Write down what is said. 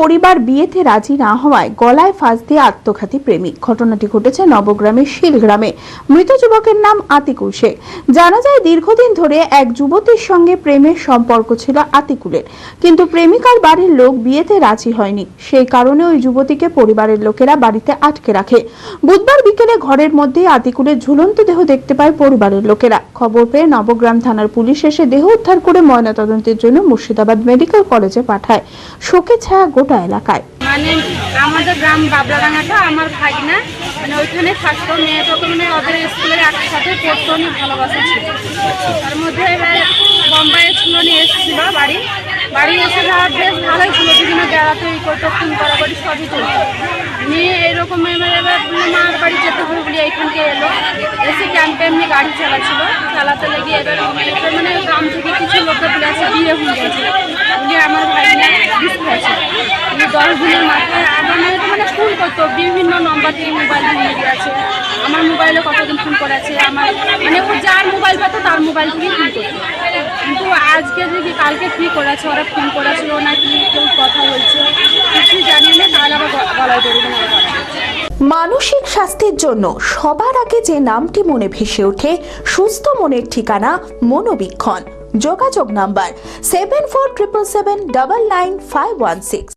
পরিবার বিয়েতে রাজি না হওয়ায় গলায় ফাঁস দিয়ে আত্মঘাতী প্রেমিক। ঘটনাটি ঘটেছে নবগ্রামের শিলগ্রামে। মৃত যুবকের নাম আতিকুল শেখ। জানা যায়, দীর্ঘদিন ধরে এক যুবতীর সঙ্গে প্রেমের সম্পর্ক ছিল আতিকুলের। কিন্তু প্রেমিকার বাড়ির লোক বিয়েতে রাজি হয়নি। সেই কারণে ওই যুবতীকে পরিবারের লোকেরা বাড়িতে আটকে রাখে। বুধবার বিকেলে ঘরের মধ্যে আতিকুলের ঝুলন্ত দেহ দেখতে পায় পরিবারের লোকেরা। খবর পেয়ে নবগ্রাম থানার পুলিশ এসে দেহ উদ্ধার করে ময়নাতদন্তের জন্য মুর্শিদাবাদ মেডিকেল কলেজে পাঠায়। শোকে ছায়া গোটা এলাকায়। মানে আমাদের গ্রাম বাবলাডাঙ্গাটা আমার ভাগনা মানে ওইখানে থাকতো মেয়েটাকে মানে ওদের স্কুলের একসাথে পড়তো, অনেক ভালোবাসা ছিল। তার মধ্যে এবার ছিল নিয়ে এসেছিল বাড়ি। বাড়ি এসে যাওয়ার বেশ ভালোই ছিল, বিভিন্ন বেড়াতে ই করতো ফোন করা করি সবই চলতো নিয়ে এরকম এবার এবার মার বাড়ি যেতে হবে বলে এইখানকে এলো। এসে ক্যাম্পে এমনি গাড়ি চালাচ্ছিল। চালাতে লেগে এবার মানে গ্রাম থেকে কিছু লোকের বলেছে বিয়ে হয়ে গেছে বলে আমার ভাগনা বিষ খেয়েছে উনি মানে ফোন করতো। বিভিন্ন নম্বর থেকে মোবাইল নিয়ে গেছে আমার মোবাইলে কতদিন ফোন করেছে, আমার মানে ও যার মোবাইল পেতো তার মোবাইল ফোন করতো। কিন্তু আজকে কালকে করেছে, ওরা ফোন করেছিল কেউ কথা বলছে জানি না তাহলে আবার গলায় দিয়ে মারা গেছে। মানসিক স্বাস্থ্যের জন্য সবার আগে যে নামটি মনে ভেসে ওঠে, সুস্থ মনের ঠিকানা মনোবীক্ষণ। যোগাযোগ number seven four triple seven double nine five one six